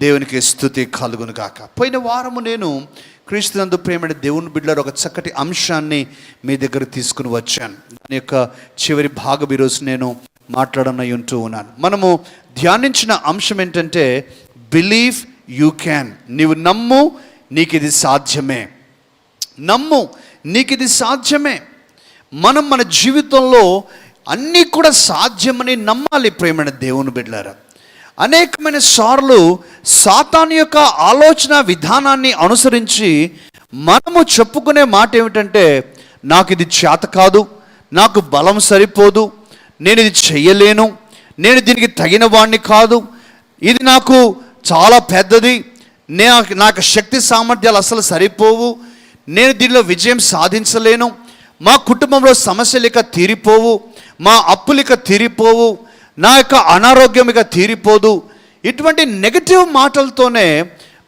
దేవునికి స్థుతి కలుగును గాక. పోయిన వారము నేను క్రీస్తునందు ప్రేమైన దేవుని బిడ్డలో ఒక చక్కటి అంశాన్ని మీ దగ్గర తీసుకుని వచ్చాను. దాని యొక్క చివరి భాగం ఈరోజు నేను మాట్లాడనై ఉంటూ ఉన్నాను. మనము ధ్యానించిన అంశం ఏంటంటే బిలీవ్ యూ క్యాన్ నీవు నమ్ము నీకు ఇది సాధ్యమే. నమ్ము నీకు ఇది సాధ్యమే. మనం మన జీవితంలో అన్నీ కూడా సాధ్యమని నమ్మాలి ప్రేమైన దేవుని బిడ్డారా అనేకమైన సార్లు సాతాన్ యొక్క ఆలోచన విధానాన్ని అనుసరించి మనము చెప్పుకునే మాట ఏమిటంటే నాకు ఇది చేత కాదు నాకు బలం సరిపోదు నేను ఇది చెయ్యలేను నేను దీనికి తగిన వాడిని కాదు ఇది నాకు చాలా పెద్దది నే నాకు శక్తి సామర్థ్యాలు అసలు సరిపోవు నేను దీనిలో విజయం సాధించలేను మా కుటుంబంలో సమస్యలు ఇక తీరిపోవు మా అప్పులు ఇక తీరిపోవు నా యొక్క అనారోగ్యం ఇక తీరిపోదు. ఇటువంటి నెగటివ్ మాటలతోనే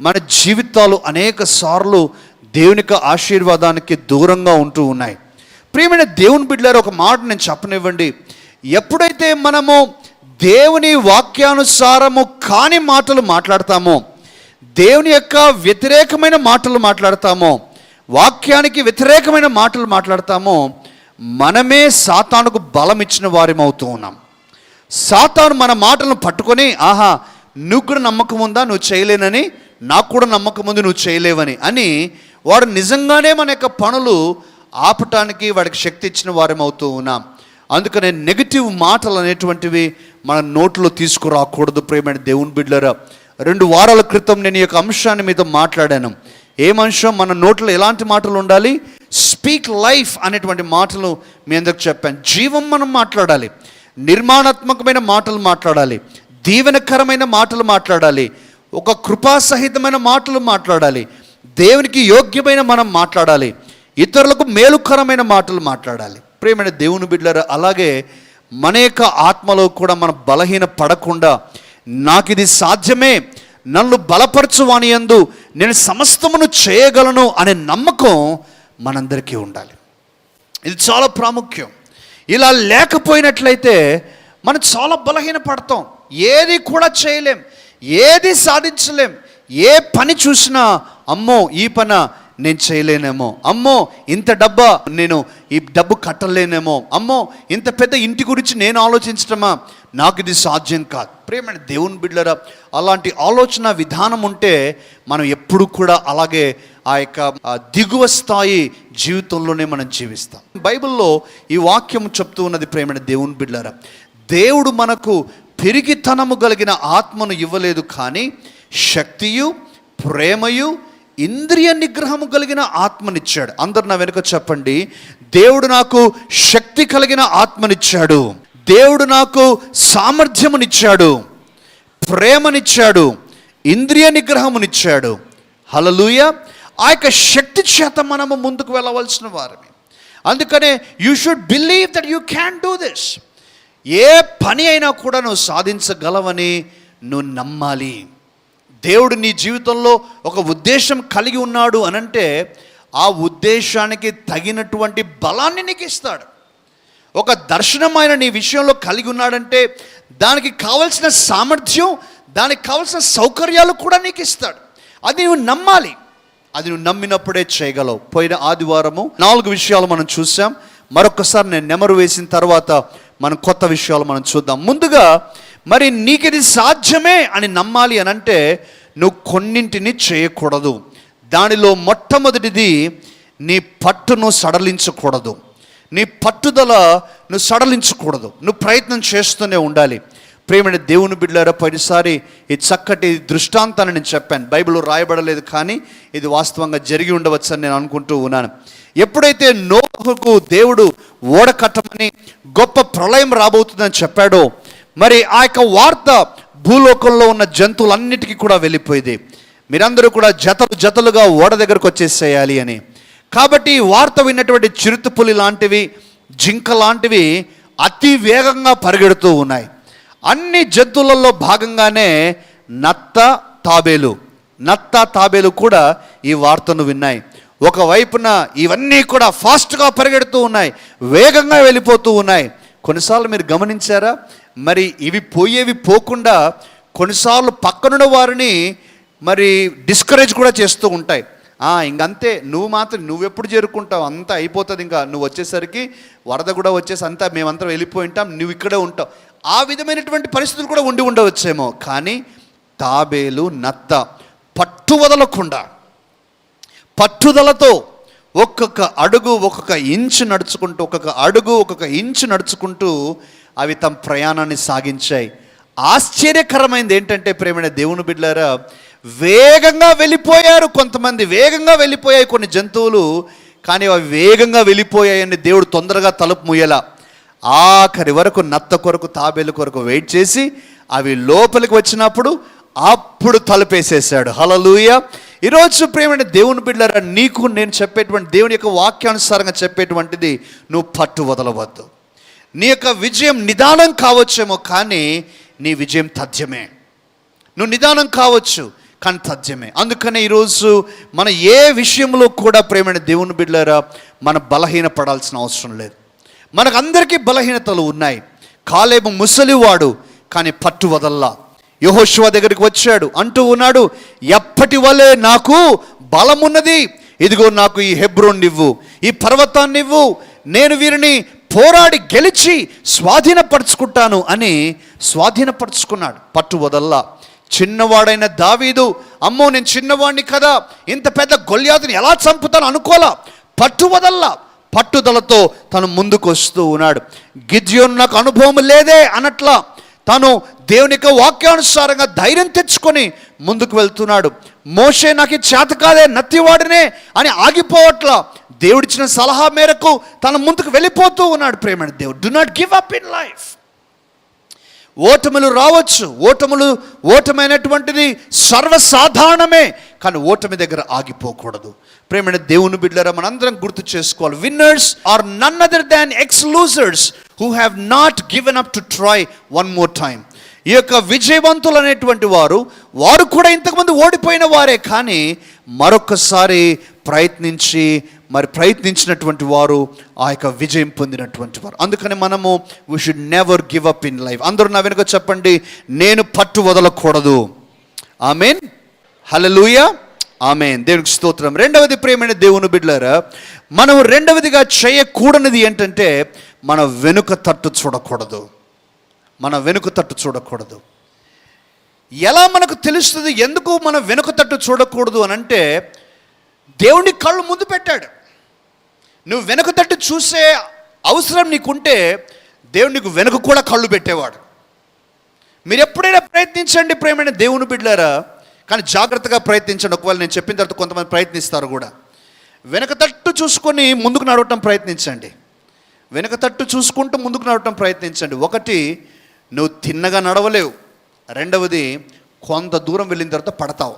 మన జీవితాలు అనేక సార్లు దేవుని యొక్క ఆశీర్వాదానికి దూరంగా ఉంటూ ఉన్నాయి. ప్రియమైన దేవుని బిడ్డలారు ఒక మాట నేను చెప్పనివ్వండి. ఎప్పుడైతే మనము దేవుని వాక్యానుసారము కాని మాటలు మాట్లాడతామో దేవుని యొక్క వ్యతిరేకమైన మాటలు మాట్లాడతామో వాక్యానికి వ్యతిరేకమైన మాటలు మాట్లాడతామో మనమే సాతానుకు బలం ఇచ్చిన వారిమవుతూ ఉన్నాం. సాతాను మన మాటలను పట్టుకొని ఆహా నువ్వు కూడా నమ్మకం ఉందా? నువ్వు చేయలేనని? నాకు కూడా నమ్మకం ఉంది నువ్వు చేయలేవని అని వాడు నిజంగానే మన యొక్క పనులు ఆపటానికి వాడికి శక్తి ఇచ్చిన వారమవుతూ ఉన్నాం. అందుకనే నెగిటివ్ మాటలు అనేటువంటివి మన నోట్లో తీసుకురాకూడదు ప్రేమైన దేవుని బిడ్డలరా. రెండు వారాల క్రితం నేను ఈ యొక్క అంశాన్ని మీతో మాట్లాడాను. ఏం అంశం మన నోట్లో ఎలాంటి మాటలు ఉండాలి? స్పీక్ లైఫ్ అనేటువంటి మాటలు మీ అందరికి చెప్పాను. జీవం మనం మాట్లాడాలి. నిర్మాణాత్మకమైన మాటలు మాట్లాడాలి దీవెనకరమైన మాటలు మాట్లాడాలి ఒక కృపాసహితమైన మాటలు మాట్లాడాలి దేవునికి యోగ్యమైన మనం మాట్లాడాలి ఇతరులకు మేలుకరమైన మాటలు మాట్లాడాలి. ప్రేమైన దేవుని బిడ్డలారా అలాగే మన యొక్క ఆత్మలో కూడా మనం బలహీన పడకుండా నాకు ఇది సాధ్యమే నన్ను బలపరచువాని ఎందు యందు నేను సమస్తమును చేయగలను అనే నమ్మకం మనందరికీ ఉండాలి. ఇది చాలా ప్రాముఖ్యం. ఇలా లేకపోయినట్లయితే మనం చాలా బలహీన పడతాం ఏది కూడా చేయలేం. ఏది సాధించలేం. ఏ పని చూసినా అమ్మో ఈ పన నేను చేయలేనేమో. అమ్మో ఇంత డబ్బా నేను ఈ డబ్బు కట్టలేనేమో. అమ్మో ఇంత పెద్ద ఇంటి గురించి నేను ఆలోచించటమా? నాకు ఇది సాధ్యం కాదు. ప్రేమైన దేవుని బిడ్డరా అలాంటి ఆలోచన విధానం ఉంటే మనం ఎప్పుడు కూడా అలాగే ఆ యొక్క దిగువ స్థాయి జీవితంలోనే మనం జీవిస్తాం. బైబిల్లో ఈ వాక్యం చెప్తూ ఉన్నది ప్రేమైన దేవుని బిడ్డారా దేవుడు మనకు పెరిగితనము కలిగిన ఆత్మను ఇవ్వలేదు కానీ శక్తియు ప్రేమయు ఇంద్రియ నిగ్రహము కలిగిన ఆత్మనిచ్చాడు. అందరు నా వెనుక చెప్పండి దేవుడు నాకు శక్తి కలిగిన ఆత్మనిచ్చాడు. దేవుడు నాకు సామర్థ్యమునిచ్చాడు. ప్రేమనిచ్చాడు. ఇంద్రియ నిగ్రహమునిచ్చాడు. హలలుయ ఆ యొక్క శక్తి చేత మనము ముందుకు వెళ్ళవలసిన వారమే. అందుకనే you should believe that you can do this ఏ పని అయినా కూడా నువ్వు సాధించగలవని నువ్వు నమ్మాలి. దేవుడు నీ జీవితంలో ఒక ఉద్దేశం కలిగి ఉన్నాడు అనంటే ఆ ఉద్దేశానికి తగినటువంటి బలాన్ని నీకు ఇస్తాడు. ఒక దర్శనం ఆయన నీ విషయంలో కలిగి ఉన్నాడంటే దానికి కావలసిన సామర్థ్యం దానికి కావలసిన సౌకర్యాలు కూడా నీకు ఇస్తాడు. అది నువ్వు నమ్మాలి. అది నువ్వు నమ్మినప్పుడే చేయగలవు. పోయిన ఆదివారము నాలుగు విషయాలు మనం చూసాం. మరొకసారి నేను నెమరు వేసిన తర్వాత మనం కొత్త విషయాలు మనం చూద్దాం. ముందుగా మరి నీకు ఇది సాధ్యమే అని నమ్మాలి అని అంటే నువ్వు కొన్నింటిని చేయకూడదు. దానిలో మొట్టమొదటిది నీ పట్టును సడలించకూడదు. నీ పట్టుదల నువ్వు సడలించకూడదు. నువ్వు ప్రయత్నం చేస్తూనే ఉండాలి. ప్రేమైన దేవుని బిడ్డారా పోయినసారి ఈ చక్కటి దృష్టాంతాన్ని నేను చెప్పాను. బైబిల్లో రాయబడలేదు కానీ ఇది వాస్తవంగా జరిగి ఉండవచ్చని నేను అనుకుంటూ ఉన్నాను. ఎప్పుడైతే నోహకు దేవుడు ఓడకట్టమని గొప్ప ప్రళయం రాబోతుందని చెప్పాడో మరి ఆ యొక్క వార్త భూలోకంలో ఉన్న జంతువులన్నిటికీ కూడా వెళ్ళిపోయింది. మీరందరూ కూడా జతలు జతలుగా ఓడ దగ్గరకు వచ్చేసేయాలి అని. కాబట్టి వార్త విన్నటువంటి చిరుతపులి లాంటివి జింక లాంటివి అతి వేగంగా పరిగెడుతూ ఉన్నాయి. అన్ని జంతువులలో భాగంగానే నత్త తాబేలు. నత్త తాబేలు కూడా ఈ వార్తను విన్నాయి. ఒకవైపున ఇవన్నీ కూడా ఫాస్ట్గా పరిగెడుతూ ఉన్నాయి. వేగంగా వెళ్ళిపోతూ ఉన్నాయి. కొన్నిసార్లు మీరు గమనించారా? మరి ఇవి పోయేవి పోకుండా కొన్నిసార్లు పక్కనున్న వారిని మరి డిస్కరేజ్ కూడా చేస్తూ ఉంటాయి. ఇంకంతే. నువ్వు మాత్రం నువ్వెప్పుడు చేరుకుంటావు? అంతా అయిపోతుంది ఇంకా. నువ్వు వచ్చేసరికి వరద కూడా వచ్చేసి అంతా మేమంతా వెళ్ళిపోయి ఉంటాం. నువ్వు ఇక్కడే ఉంటావు. ఆ విధమైనటువంటి పరిస్థితులు కూడా ఉండి ఉండవచ్చేమో. కానీ తాబేలు నత్త పట్టు వదలకుండా పట్టుదలతో ఒక్కొక్క అడుగు ఒక్కొక్క ఇంచు నడుచుకుంటూ ఒక్కొక్క అడుగు ఒక్కొక్క ఇంచు నడుచుకుంటూ అవి తమ ప్రయాణాన్ని సాగించాయి. ఆశ్చర్యకరమైనది ఏంటంటే ప్రేమైన దేవుని బిడ్డారా వేగంగా వెళ్ళిపోయారు కొంతమంది వేగంగా వెళ్ళిపోయాయి కొన్ని జంతువులు కానీ అవి వేగంగా వెళ్ళిపోయాయని దేవుడు తొందరగా తలుపు ముయ్యలా ఆఖరి వరకు నత్త కొరకు తాబేలు కొరకు వెయిట్ చేసి అవి లోపలికి వచ్చినప్పుడు అప్పుడు తలుపేసేసాడు హలలుయ ఈరోజు ప్రేమైన దేవుని బిడ్డలారా నీకు నేను చెప్పేటువంటి దేవుని యొక్క వాక్యానుసారంగా చెప్పేటువంటిది నువ్వు పట్టు వదలవద్దు. నీ యొక్క విజయం నిదానం కావచ్చేమో కానీ నీ విజయం తథ్యమే. నువ్వు నిదానం కావచ్చు కానీ తథ్యమే. అందుకనే ఈరోజు మన ఏ విషయంలో కూడా ప్రేమైన దేవుని బిడ్డరా మన బలహీన పడాల్సిన అవసరం లేదు. మనకందరికీ బలహీనతలు ఉన్నాయి. కాలేబు ముసలివాడు కానీ పట్టు వదల్లా. యహోశివ దగ్గరికి వచ్చాడు అంటూ ఉన్నాడు ఎప్పటి వలే నాకు బలమున్నది? ఇదిగో నాకు ఈ హెబ్రోన్ ఇవ్వు ఈ పర్వతాన్ని ఇవ్వు నేను వీరిని పోరాడి గెలిచి స్వాధీనపరుచుకుంటాను అని స్వాధీనపరుచుకున్నాడు. పట్టు వదల్లా. చిన్నవాడైన దావీదు అమ్మో నేను చిన్నవాడిని కదా. ఇంత పెద్ద గొల్యాదుని ఎలా చంపుతాను అనుకోలా? పట్టు వదల్లా. పట్టుదలతో తను ముందుకు వస్తూ ఉన్నాడు. గిద్యోన్ నాకు అనుభవం లేదే అనట్లా తను దేవుని యొక్క వాక్యానుసారంగా ధైర్యం తెచ్చుకొని ముందుకు వెళ్తున్నాడు. మోషే నాకు చేత కాదే నత్తివాడినే అని ఆగిపోవట్లా దేవుడిచ్చిన సలహా మేరకు తన ముందుకు వెళ్ళిపోతూ ఉన్నాడు. ప్రేమైన దేవుడు do not give up in life ఓటములు రావచ్చు. ఓటములు ఓటమైనటువంటిది సర్వసాధారణమే. కానీ ఓటమి దగ్గర ఆగిపోకూడదు. ప్రేమైన దేవుని బిడ్డరా మనందరం గుర్తు చేసుకోవాలి. Winners are none other than ex losers who have not given up to try one more time ఈ యొక్క విజయవంతులు అనేటువంటి వారు వారు కూడా ఇంతకుముందు ఓడిపోయిన వారే కానీ మరొకసారి ప్రయత్నించి మరి ప్రయత్నించినటువంటి వారు ఆ యొక్క విజయం పొందినటువంటి వారు. అందుకని మనము we should never give up in life అందరూ నా వెనుక చెప్పండి నేను పట్టు వదలకూడదు. ఐ మీన్ హలలుయ ఆమె దేవునికి స్తోత్రం. రెండవది ప్రేమైన దేవుని బిడ్డలారా మనం రెండవదిగా చేయకూడనిది ఏంటంటే మన వెనుక తట్టు చూడకూడదు. మన వెనుక తట్టు చూడకూడదు. ఎలా మనకు తెలుస్తుంది ఎందుకు మన వెనుక తట్టు చూడకూడదు అని అంటే దేవుని కళ్ళు ముందు పెట్టాడు. నువ్వు వెనుక తట్టు చూసే అవసరం నీకుంటే దేవుడు నీకు వెనుక కూడా కళ్ళు పెట్టేవాడు. మీరు ఎప్పుడైనా ప్రయత్నించండి ప్రేమైన దేవుని బిడ్డారా కానీ జాగ్రత్తగా ప్రయత్నించండి. ఒకవేళ నేను చెప్పిన తర్వాత కొంతమంది ప్రయత్నిస్తారు కూడా. వెనక తట్టు చూసుకొని ముందుకు నడవటం ప్రయత్నించండి. వెనక తట్టు చూసుకుంటూ ముందుకు నడవటం ప్రయత్నించండి. ఒకటి నువ్వు తిన్నగా నడవలేవు. రెండవది కొంత దూరం వెళ్ళిన తర్వాత పడతావు.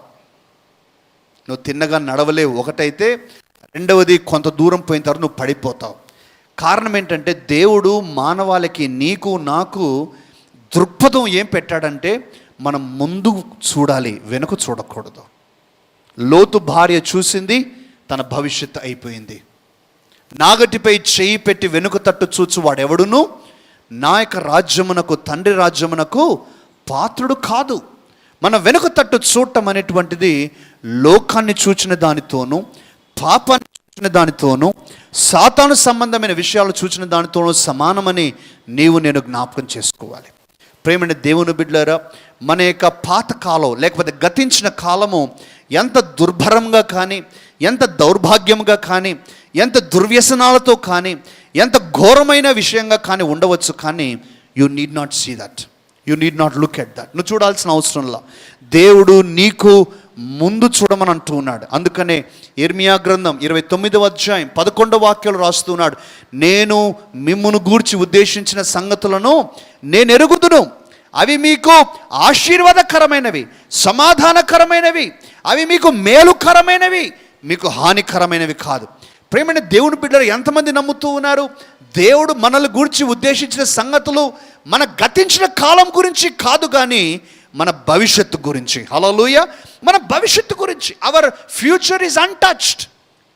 నువ్వు తిన్నగా నడవలేవు. ఒకటైతే రెండవది కొంత దూరం పోయిన తర్వాత నువ్వు పడిపోతావు. కారణం ఏంటంటే దేవుడు మానవాళికి నీకు నాకు దృక్పథం ఏం పెట్టాడంటే మనం ముందు చూడాలి వెనుక చూడకూడదు. లోతు భార్య చూసింది తన భవిష్యత్తు అయిపోయింది. నాగటిపై చేయి పెట్టి వెనుక తట్టు చూచు వాడెవడును? నా యొక్క రాజ్యమునకు తండ్రి రాజ్యమునకు పాత్రుడు కాదు. మన వెనుక తట్టు చూడటం అనేటువంటిది లోకాన్ని చూచిన దానితోనూ పాపాన్ని చూచిన దానితోనూ సాతాను సంబంధమైన విషయాలు చూచిన దానితోనూ సమానమని నీవు నేను జ్ఞాపకం చేసుకోవాలి. ప్రేమైన దేవుని బిడ్డలారా మన యొక్క పాత కాలం లేకపోతే గతించిన కాలము ఎంత దుర్భరంగా కానీ ఎంత దౌర్భాగ్యంగా కానీ ఎంత దుర్వ్యసనాలతో కానీ ఎంత ఘోరమైన విషయంగా కానీ ఉండవచ్చు కానీ you need not see that you need not look at that నువ్వు చూడాల్సిన అవసరంలా దేవుడు నీకు ముందు చూడమని అంటూ ఉన్నాడు. అందుకనే ఇర్మియా గ్రంథం ఇరవై తొమ్మిదవ అధ్యాయం పదకొండవ వాక్యాలు రాస్తున్నాడు నేను మిమ్మును గూర్చి ఉద్దేశించిన సంగతులను నేను ఎరుగుదును. అవి మీకు ఆశీర్వాదకరమైనవి సమాధానకరమైనవి అవి మీకు మేలుకరమైనవి మీకు హానికరమైనవి కాదు. ప్రేమైన దేవుని బిడ్డలు ఎంతమంది నమ్ముతూ ఉన్నారు? దేవుడు మనల్ని గురించి ఉద్దేశించిన సంగతులు మన గతించిన కాలం గురించి కాదు కానీ మన భవిష్యత్తు గురించి. హలోలుయ మన భవిష్యత్తు గురించి. Our future is untouched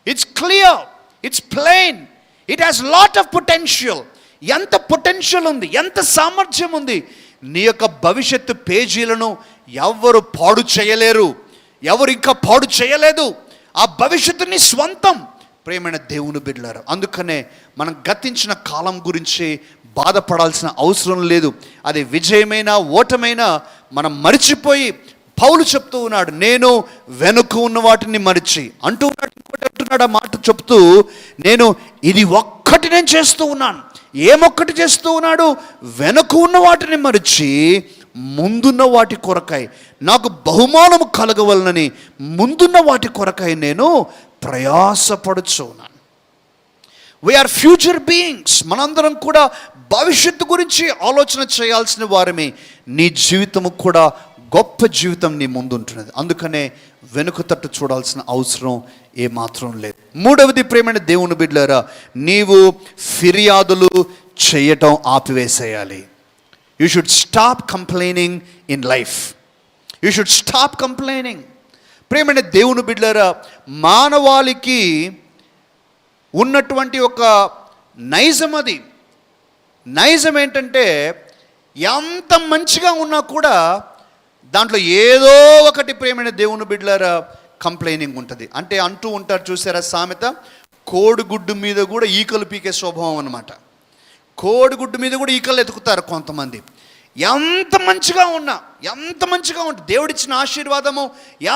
it's clear it's plain it has lot of potential ఎంత పొటెన్షియల్ ఉంది? ఎంత సామర్థ్యం ఉంది? నీ యొక్క భవిష్యత్తు పేజీలను ఎవ్వరు పాడు చేయలేరు. ఎవరు ఇంకా పాడు చేయలేదు. ఆ భవిష్యత్తుని స్వంతం. ప్రేమైన దేవుని బిడ్డలారు అందుకనే మనం గతించిన కాలం గురించి బాధపడాల్సిన అవసరం లేదు. అది విజయమైనా ఓటమైనా మనం మరిచిపోయి పౌలు చెప్తూ ఉన్నాడు నేను వెనుక ఉన్న వాటిని మరిచి అంటూ ఉన్నాడు ఇంకోటి అంటున్నాడు ఆ మాట చెప్తూ నేను ఇది ఒక్కటి నేను చేస్తూ ఉన్నాను. ఏమొక్కటి చేస్తూ ఉన్నాడు? వెనక ఉన్న వాటిని మరిచి ముందున్న వాటి కొరకై. నాకు బహుమానము కలగవలనని ముందున్న వాటి కొరకై నేను ప్రయాసపడుచు ఉన్నాను. వీఆర్ ఫ్యూచర్ బీయింగ్స్ మనందరం కూడా భవిష్యత్తు గురించి ఆలోచన చేయాల్సిన వారమే. నీ జీవితము కూడా గొప్ప జీవితం నీ ముందుంటున్నది అందుకనే వెనుక తట్టు చూడాల్సిన అవసరం ఏమాత్రం లేదు. మూడవది ప్రేమైన దేవుని బిడ్డలారా నీవు ఫిర్యాదులు చేయటం ఆపివేసేయాలి. You should stop complaining in life you should stop complaining ప్రేమైన దేవుని బిడ్డలారా మానవాళికి ఉన్నటువంటి ఒక నైజం అది. నైజం ఏంటంటే ఎంత మంచిగా ఉన్నా కూడా దాంట్లో ఏదో ఒకటి ప్రేమైన దేవుని బిడ్డలారా కంప్లైనింగ్ ఉంటుంది. అంటే అంటూ ఉంటారు చూసారా సామెత? కోడిగుడ్డు మీద కూడా ఈకలు పీకే స్వభావం అనమాట కోడిగుడ్డు మీద కూడా ఈకలు ఎతుకుతారు కొంతమంది. ఎంత మంచిగా ఉన్నా ఎంత మంచిగా ఉంటుంది దేవుడిచ్చిన ఆశీర్వాదము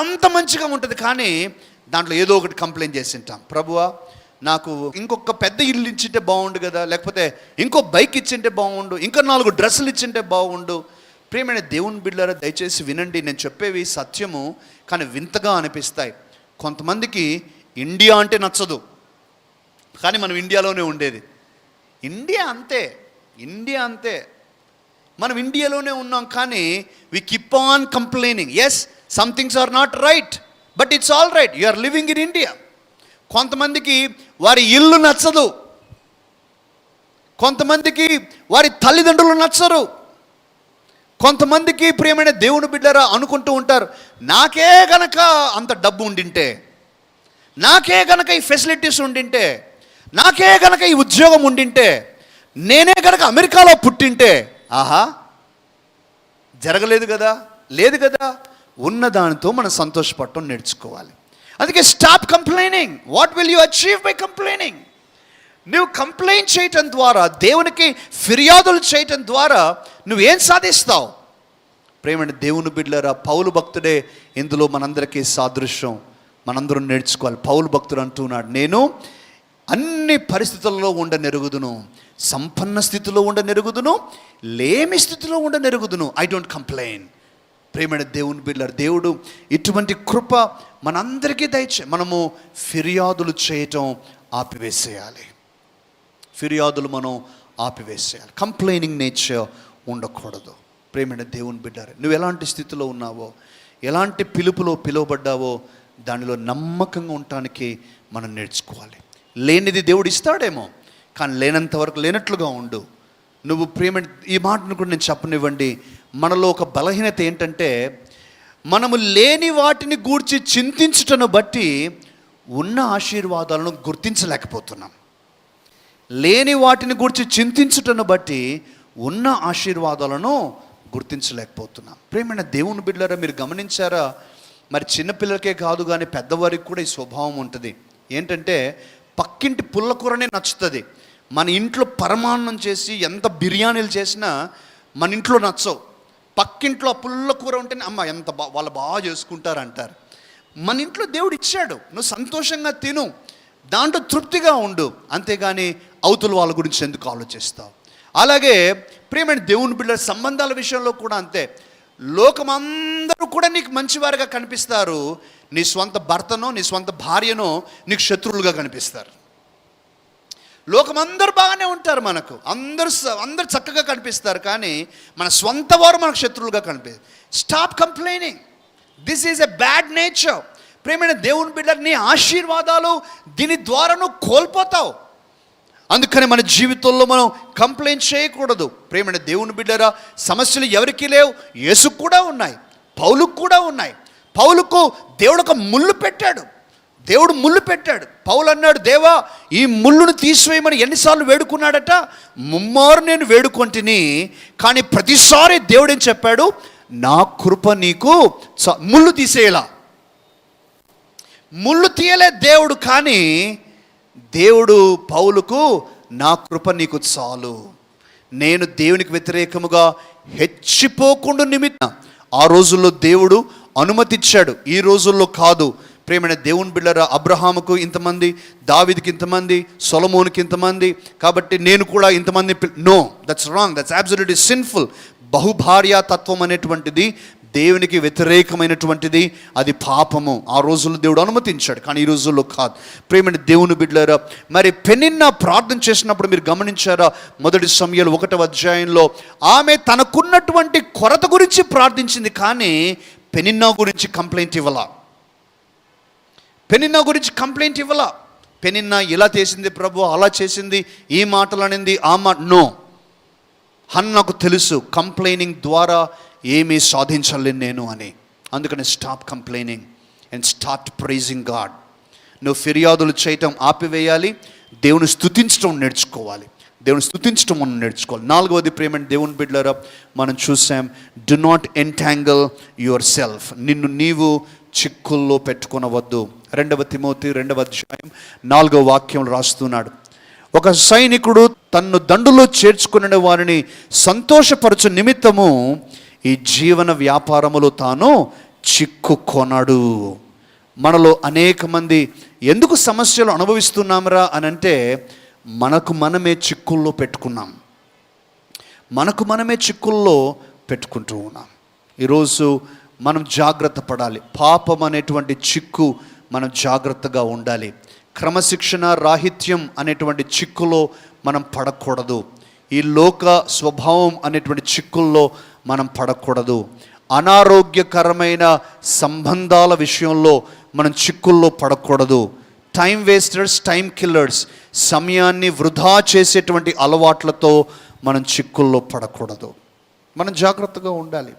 ఎంత మంచిగా ఉంటుంది కానీ దాంట్లో ఏదో ఒకటి కంప్లైంట్ చేసి ఉంటాం ప్రభువా నాకు ఇంకొక పెద్ద ఇల్లు ఇచ్చింటే బాగుండు కదా లేకపోతే ఇంకో బైక్ ఇచ్చింటే బాగుండు ఇంకా నాలుగు డ్రెస్సులు ఇచ్చింటే బాగుండు ప్రియమైన దేవుని బిడ్డలారా దయచేసి వినండి. నేను చెప్పేవి సత్యము కానీ వింతగా అనిపిస్తాయి. కొంతమందికి ఇండియా అంటే నచ్చదు కానీ మనం ఇండియాలోనే ఉండేది. ఇండియా అంతే ఇండియా అంతే. మనం ఇండియాలోనే ఉన్నాం కానీ we keep on complaining as somethings are not right but it's all right you are living in India కొంతమందికి వారి ఇల్లు నచ్చదు కొంతమందికి వారి తల్లిదండ్రులు నచ్చరు. కొంతమందికి ప్రియమైన దేవుని బిడ్డరా అనుకుంటూ ఉంటారు నాకే గనక అంత డబ్బు ఉండింటే నాకే గనక ఈ ఫెసిలిటీస్ ఉండింటే నాకే గనక ఈ ఉద్యోగం ఉండింటే నేనే గనక అమెరికాలో పుట్టింటే ఆహా జరగలేదు కదా లేదు కదా ఉన్న దానితో మనం సంతోషపడటం నేర్చుకోవాలి. అందుకే stop complaining what will you achieve by complaining నువ్వు కంప్లైంట్ చేయటం ద్వారా దేవునికి ఫిర్యాదులు చేయటం ద్వారా నువ్వేం సాధిస్తావు? ప్రేమని దేవుని బిడ్డలరా పౌలు భక్తుడే ఇందులో మనందరికీ సాదృశ్యం. మనందరం నేర్చుకోవాలి. పౌలు భక్తుడు అంటున్నాడు నేను అన్ని పరిస్థితుల్లో ఉండనెరుగుదును సంపన్న స్థితిలో ఉండనెరుగుదును లేమి స్థితిలో ఉండనెరుగుదును ఐ డోంట్ కంప్లైన్ ప్రేమైన దేవుని బిడ్డలారు దేవుడు ఇటువంటి కృప మనందరికీ దయచే మనము ఫిర్యాదులు చేయటం ఆపివేసేయాలి. ఫిర్యాదులు మనం ఆపివేసేయాలి. కంప్లైనింగ్ నేచర్ ఉండకూడదు. ప్రేమైన దేవుని బిడ్డారు నువ్వు ఎలాంటి స్థితిలో ఉన్నావో ఎలాంటి పిలుపులో పిలువబడ్డావో దానిలో నమ్మకంగా ఉండటానికి మనం నేర్చుకోవాలి. లేనిది దేవుడు ఇస్తాడేమో కానీ లేనంత వరకు లేనట్లుగా ఉండు. నువ్వు ప్రేమ ఈ మాటను కూడా నేను చెప్పనివ్వండి. మనలో ఒక బలహీనత ఏంటంటే మనము లేని వాటిని గూర్చి చింతించుటను బట్టి ఉన్న ఆశీర్వాదాలను గుర్తించలేకపోతున్నాం. లేని వాటిని గురించి చింతించుటను బట్టి ఉన్న ఆశీర్వాదాలను గుర్తించలేకపోతున్నాం. ప్రేమైన దేవుని బిడ్డలారా మీరు గమనించారా? మరి చిన్నపిల్లలకే కాదు కానీ పెద్దవారికి కూడా ఈ స్వభావం ఉంటుంది. ఏంటంటే పక్కింటి పుల్లకూరనే నచ్చుతుంది. మన ఇంట్లో పరమాన్నం చేసి ఎంత బిర్యానీలు చేసినా మన ఇంట్లో నచ్చవు. పక్కింట్లో ఆ పుల్లకూర ఉంటేనే అమ్మ ఎంత బా వాళ్ళు బాగా చేసుకుంటారు అంటారు. మన ఇంట్లో దేవుడు ఇచ్చాడు. నువ్వు సంతోషంగా తిను. దాంట్లో తృప్తిగా ఉండు. అంతేగాని అవతల వాళ్ళ గురించి ఎందుకు ఆలోచిస్తావు? అలాగే ప్రియమైన దేవుని బిడ్డల సంబంధాల విషయంలో కూడా అంతే. లోకమందరూ కూడా నీకు మంచివారుగా కనిపిస్తారు. నీ స్వంత భర్తనో నీ స్వంత భార్యనో నీకు శత్రువులుగా కనిపిస్తారు. లోకమందరూ బాగానే ఉంటారు మనకు. అందరూ స- అందరూ చక్కగా కనిపిస్తారు కానీ మన సొంత వారు మనకు శత్రువులుగా కనిపిస్తారు stop complaining. This is a bad nature ప్రేమైన దేవుని బిడ్డ నీ ఆశీర్వాదాలు దీని ద్వారా నువ్వు కోల్పోతావు. అందుకని మన జీవితంలో మనం కంప్లైంట్ చేయకూడదు. ప్రేమైన దేవుని బిడ్డరా సమస్యలు ఎవరికి లేవు. యేసుకు కూడా ఉన్నాయి. పౌలుకు కూడా ఉన్నాయి. పౌలుకు దేవుడు ఒక ముళ్ళు పెట్టాడు. దేవుడు ముళ్ళు పెట్టాడు. పౌలు అన్నాడు దేవా ఈ ముళ్ళును తీసివేయమని ఎన్నిసార్లు వేడుకున్నాడట? ముమ్మారు నేను వేడుకొంటిని కానీ ప్రతిసారి దేవుడేం చెప్పాడు? నా కృప నీకు ముళ్ళు తీసేయలా. ముళ్ళు తీయలే దేవుడు కానీ దేవుడు పౌలుకు నా కృప నీకు చాలు. నేను దేవునికి వ్యతిరేకముగా హెచ్చిపోకుండా నిమిత్తం ఆ రోజుల్లో దేవుడు అనుమతిచ్చాడు. ఈ రోజుల్లో కాదు. ప్రేమైన దేవుని బిళ్ళరా అబ్రహాముకు ఇంతమంది దావిదికి ఇంతమంది సొలమోనికి ఇంతమంది కాబట్టి నేను కూడా ఇంతమంది no that's wrong that's absolutely sinful బహుభార్యా తత్వం అనేటువంటిది దేవునికి వ్యతిరేకమైనటువంటిది అది పాపము. ఆ రోజుల్లో దేవుడు అనుమతించాడు కానీ ఈ రోజుల్లో కాదు. ప్రేమని దేవుని బిడ్డలారా మరి పెనిన్న ప్రార్థన చేసినప్పుడు మీరు గమనించారా? మొదటి సమయాలు ఒకటవ అధ్యాయంలో ఆమె తనకున్నటువంటి కొరత గురించి ప్రార్థించింది కానీ పెనిన్నా గురించి కంప్లైంట్ ఇవ్వాల. పెనిన్నా గురించి కంప్లైంట్ ఇవ్వాల. పెనిన్నా ఇలా చేసింది ప్రభు అలా చేసింది ఈ మాటలు అనింది ఆ మాట నో. నాకు తెలుసు కంప్లైనింగ్ ద్వారా ఏమీ సాధించలేను నేను అని. అందుకని stop complaining and start praising God నువ్వు ఫిర్యాదులు చేయటం ఆపివేయాలి దేవుని స్తుతించడం నేర్చుకోవాలి. దేవుని స్థుతించడం మనం నేర్చుకోవాలి. నాలుగవది ప్రేమ దేవుని బిడ్డలరా మనం చూసాం do not entangle yourself నిన్ను నీవు చిక్కుల్లో పెట్టుకొనవద్దు. రెండవ తిమోతి రెండవ అధ్యాయం నాలుగవ వాక్యం రాస్తున్నాడు. ఒక సైనికుడు తన్ను దండులో చేర్చుకునే వారిని సంతోషపరచు నిమిత్తము ఈ జీవన వ్యాపారములో తాను చిక్కుకొనడు. మనలో అనేక మంది ఎందుకు సమస్యలు అనుభవిస్తున్నామరా అని అంటే మనకు మనమే చిక్కుల్లో పెట్టుకున్నాం. మనకు మనమే చిక్కుల్లో పెట్టుకుంటూ ఉన్నాం. ఈరోజు మనం జాగ్రత్త పడాలి. పాపం అనేటువంటి చిక్కు మనం జాగ్రత్తగా ఉండాలి. క్రమశిక్షణ రాహిత్యం అనేటువంటి చిక్కులో మనం పడకూడదు. ఈ లోక స్వభావం అనేటువంటి చిక్కుల్లో మనం పడకూడదు. అనారోగ్యకరమైన సంబంధాల విషయంలో మనం చిక్కుల్లో పడకూడదు. టైం వేస్టర్స్ టైం కిల్లర్స్ సమయాన్ని వృధా చేసేటువంటి అలవాట్లతో మనం చిక్కుల్లో పడకూడదు. మనం జాగ్రత్తగా ఉండాలి.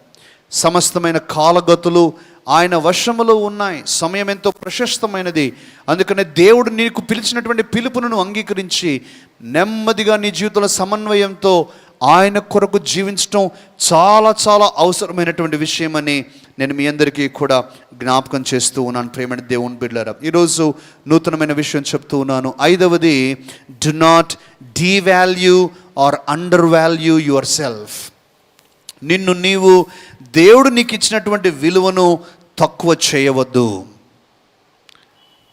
సమస్తమైన కాలగతులు ఆయన వశములో ఉన్నాయి సమయం ఎంతో ప్రశస్తమైనది. అందుకనే దేవుడు నీకు పిలిచినటువంటి పిలుపును నువ్వు అంగీకరించి నెమ్మదిగా నీ జీవితంలో సమన్వయంతో ఆయన కొరకు జీవించడం చాలా చాలా అవసరమైనటువంటి విషయమని నేను మీ అందరికీ కూడా జ్ఞాపకం చేస్తూ ఉన్నాను. ప్రేమని దేవుని బిడ్డారా ఈరోజు నూతనమైన విషయం చెప్తూ ఉన్నాను. ఐదవది do not devalue or undervalue yourself నిన్ను నీవు దేవుడు నీకు ఇచ్చినటువంటి విలువను తక్కువ చేయవద్దు.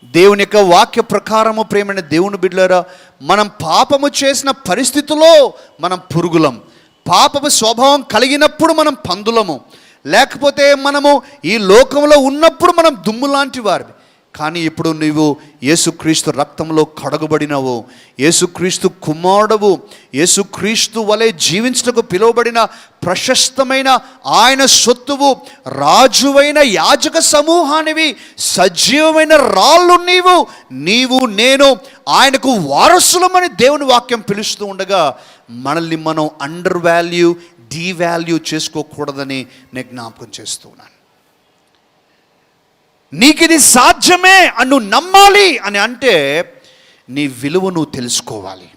దేవుని యొక్క వాక్య ప్రకారము ప్రేమైన దేవుని బిడ్డలారా మనం పాపము చేసిన పరిస్థితిలో మనం పురుగులం. పాపపు స్వభావం కలిగినప్పుడు మనం పందులము. లేకపోతే మనము ఈ లోకంలో ఉన్నప్పుడు మనం దుమ్ము లాంటి వారిని కానీ ఇప్పుడు నీవు యేసుక్రీస్తు రక్తంలో కడగబడినవు యేసుక్రీస్తు కుమారుడవు యేసుక్రీస్తు వలె జీవించటకు పిలువబడిన ప్రశస్తమైన ఆయన సొత్తువు రాజువైన యాజక సమూహానివి సజీవమైన రాళ్ళు నీవు నీవు నేను ఆయనకు వారసులమని దేవుని వాక్యం పిలుస్తూ ఉండగా మనల్ని మనం అండర్ వాల్యూ డీవాల్యూ చేసుకోకూడదని నేను జ్ఞాపకం చేస్తున్నాను నీకు ఇది సాధ్యమే అని నువ్వు నమ్మాలి అని అంటే నీ విలువ నువ్వు తెలుసుకోవాలి.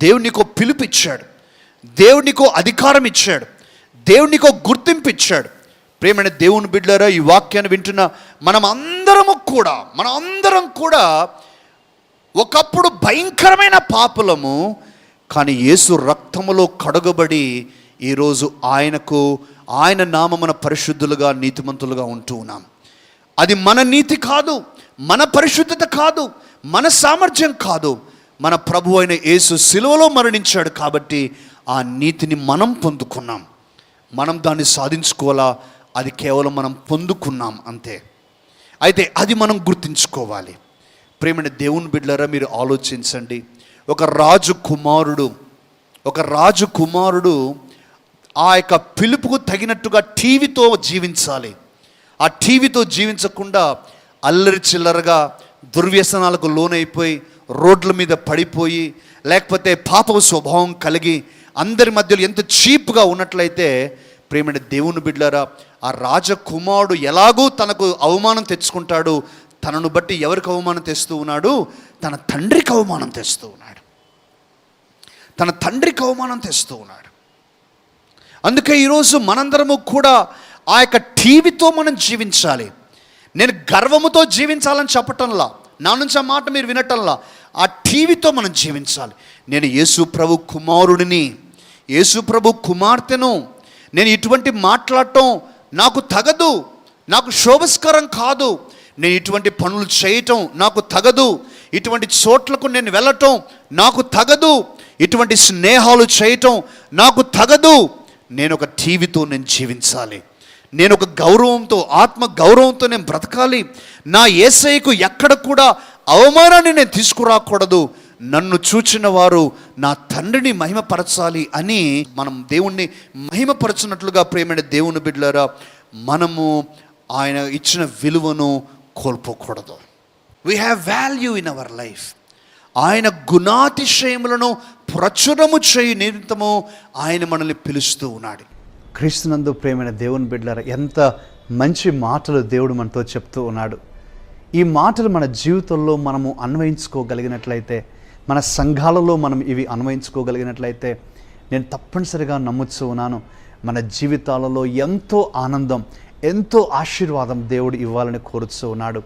దేవుడు నీకు పిలుపు ఇచ్చాడు. దేవుడు నీకు అధికారం ఇచ్చాడు. దేవుడు నీకు గుర్తింపు ఇచ్చాడు. ప్రేమైన దేవుని బిడ్డలారా ఈ వాక్యాన్ని వింటున్న మనం అందరము కూడా మనం అందరం కూడా ఒకప్పుడు భయంకరమైన పాపులము కానీ యేసు రక్తములో కడగబడి ఈరోజు ఆయనకు ఆయన నామమున పరిశుద్ధులుగా నీతిమంతులుగా ఉంటూ ఉన్నాం. అది మన నీతి కాదు మన పరిశుద్ధత కాదు మన సామర్థ్యం కాదు. మన ప్రభు అయిన యేసు సిలువలో మరణించాడు కాబట్టి ఆ నీతిని మనం పొందుకున్నాం. మనం దాన్ని సాధించుకోవాలా? అది కేవలం మనం పొందుకున్నాం అంతే. అయితే అది మనం గుర్తించుకోవాలి. ప్రేమైన దేవుని బిడ్డలారా మీరు ఆలోచించండి. ఒక రాజు కుమారుడు ఒక రాజు కుమారుడు ఆ యొక్క పిలుపుకు తగినట్టుగా టీవీతో జీవించాలి. ఆ టీవీతో జీవించకుండా అల్లరి చిల్లరగా దుర్వ్యసనాలకు లోనైపోయి రోడ్ల మీద పడిపోయి లేకపోతే పాప స్వభావం కలిగి అందరి మధ్యలో ఎంత చీప్గా ఉన్నట్లయితే ప్రేమైన దేవుని బిడ్డరా ఆ రాజకుమారుడు ఎలాగూ తనకు అవమానం తెచ్చుకుంటాడు తనను బట్టి ఎవరికి అవమానం తెస్తూ ఉన్నాడు? తన తండ్రికి అవమానం తెస్తూ ఉన్నాడు. తన తండ్రికి అవమానం తెస్తూ ఉన్నాడు. అందుకే ఈరోజు మనందరము కూడా ఆ యొక్క టీవీతో మనం జీవించాలి. నేను గర్వముతో జీవించాలని చెప్పటంలా నా నుంచి ఆ మాట మీరు వినటంలా ఆ టీవీతో మనం జీవించాలి. నేను యేసు ప్రభు కుమారుడిని యేసు ప్రభు కుమార్తెను నేను ఇటువంటి మాట్లాడటం నాకు తగదు నాకు శోభస్కరం కాదు. నేను ఇటువంటి పనులు చేయటం నాకు తగదు ఇటువంటి చోట్లకు నేను వెళ్ళటం నాకు తగదు ఇటువంటి స్నేహాలు చేయటం నాకు తగదు. నేను ఒక టీవీతో నేను జీవించాలి. నేను ఒక గౌరవంతో ఆత్మ గౌరవంతో నేను బ్రతకాలి. నా ఏసైకు ఎక్కడ కూడా అవమానాన్ని నేను తీసుకురాకూడదు. నన్ను చూచిన వారు నా తండ్రిని మహిమపరచాలి అని మనం దేవుణ్ణి మహిమపరచినట్లుగా ప్రేమైన దేవుని బిడ్డలారా మనము ఆయన ఇచ్చిన విలువను కోల్పోకూడదు. We have value in our life ఆయన గుణాతిశయములను ప్రచురము చేయి నిమిత్తము ఆయన మనల్ని పిలుస్తూ ఉన్నాడు. క్రీస్తునందు ప్రేమైన దేవుని బిడ్డలారా ఎంత మంచి మాటలు దేవుడు మనతో చెప్తూ ఉన్నాడు. ఈ మాటలు మన జీవితంలో మనము అన్వయించుకోగలిగినట్లయితే మన సంఘాలలో మనం ఇవి అన్వయించుకోగలిగినట్లయితే నేను తప్పనిసరిగా నమ్ముతూ ఉన్నాను మన జీవితాలలో ఎంతో ఆనందం ఎంతో ఆశీర్వాదం దేవుడు ఇవ్వాలని కోరుతూ ఉన్నాడు.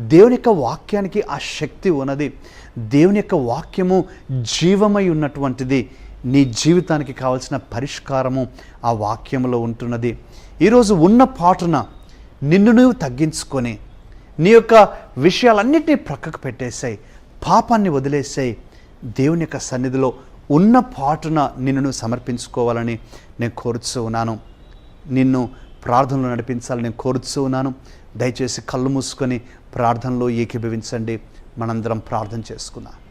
దేవుని యొక్క వాక్యానికి ఆ శక్తి ఉన్నది. దేవుని యొక్క వాక్యము జీవమై ఉన్నటువంటిది. నీ జీవితానికి కావలసిన పరిష్కారము ఆ వాక్యంలో ఉంటున్నది. ఈరోజు ఉన్న పాటున నిన్ను నువ్వు తగ్గించుకొని నీ యొక్క విషయాలన్నింటినీ ప్రక్కకు పెట్టేసాయి పాపాన్ని వదిలేసాయి దేవుని యొక్క సన్నిధిలో ఉన్న పాటున నిన్ను నువ్వు సమర్పించుకోవాలని నేను కోరుతూ ఉన్నాను. నిన్ను ప్రార్థనలో నడిపించాలని నేను కోరుతూ ఉన్నాను. దయచేసి కళ్ళు మూసుకొని ప్రార్థనలో ఏకీభవించండి. మనందరం ప్రార్థన చేసుకున్నాను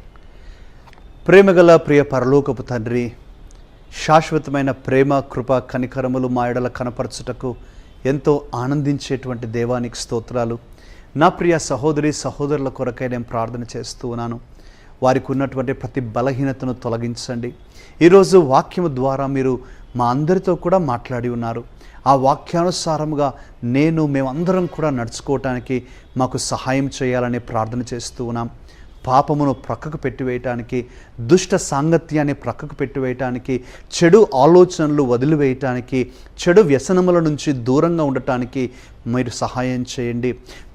ప్రేమగల ప్రియ పరలోకపు తండ్రి శాశ్వతమైన ప్రేమ కృప కనికరములు మా ఎడల కనపరచుటకు ఎంతో ఆనందించేటువంటి దేవానికి స్తోత్రాలు. నా ప్రియ సహోదరి సహోదరుల కొరకై నేను ప్రార్థన చేస్తూ ఉన్నాను. వారికి ఉన్నటువంటి ప్రతి బలహీనతను తొలగించండి. ఈరోజు వాక్యము ద్వారా మీరు మా అందరితో కూడా మాట్లాడి ఉన్నారు. ఆ వాక్యానుసారముగా నేను మేమందరం కూడా నడుచుకోవటానికి మాకు సహాయం చేయాలని ప్రార్థన చేస్తూ ఉన్నాం. పాపమును ప్రక్కకు పెట్టివేయటానికి దుష్ట సాంగత్యాన్ని ప్రక్కకు పెట్టివేయటానికి చెడు ఆలోచనలు వదిలివేయటానికి చెడు వ్యసనముల నుంచి దూరంగా ఉండటానికి మీరు సహాయం చేయండి.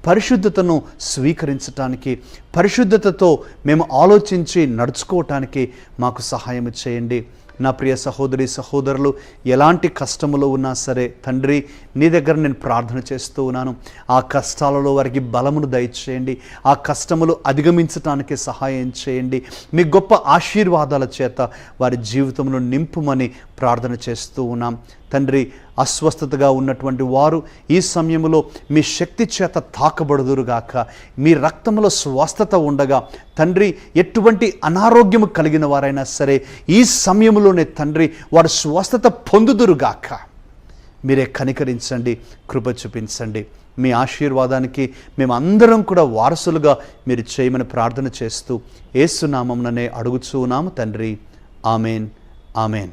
పరిశుద్ధతను స్వీకరించటానికి పరిశుద్ధతతో మేము ఆలోచించి నడుచుకోవటానికి మాకు సహాయం చేయండి. నా ప్రియ సహోదరి సహోదరులు ఎలాంటి కష్టములో ఉన్నా సరే తండ్రి నీ దగ్గర నేను ప్రార్థన చేస్తూ ఉన్నాను. ఆ కష్టాలలో వారికి బలమును దయచేయండి. ఆ కష్టములు అధిగమించటానికి సహాయం చేయండి. మీ గొప్ప ఆశీర్వాదాల చేత వారి జీవితంలో నింపుమని ప్రార్థన చేస్తూ ఉన్నాం. తండ్రి అస్వస్థతగా ఉన్నటువంటి వారు ఈ సమయంలో మీ శక్తి చేత తాకబడుదురుగాక. మీ రక్తంలో స్వస్థత ఉండగా తండ్రి ఎటువంటి అనారోగ్యము కలిగిన వారైనా సరే ఈ సమయంలోనే తండ్రి వారు స్వస్థత పొందుదురుగాక. మీరే కనికరించండి కృప చూపించండి. మీ ఆశీర్వాదానికి మేమందరం కూడా వారసులుగా మీరు చేయమని ప్రార్థన చేస్తూ ఏసునామంననే అడుగుచూ ఉన్నాము తండ్రి. ఆమెన్. ఆమెన్.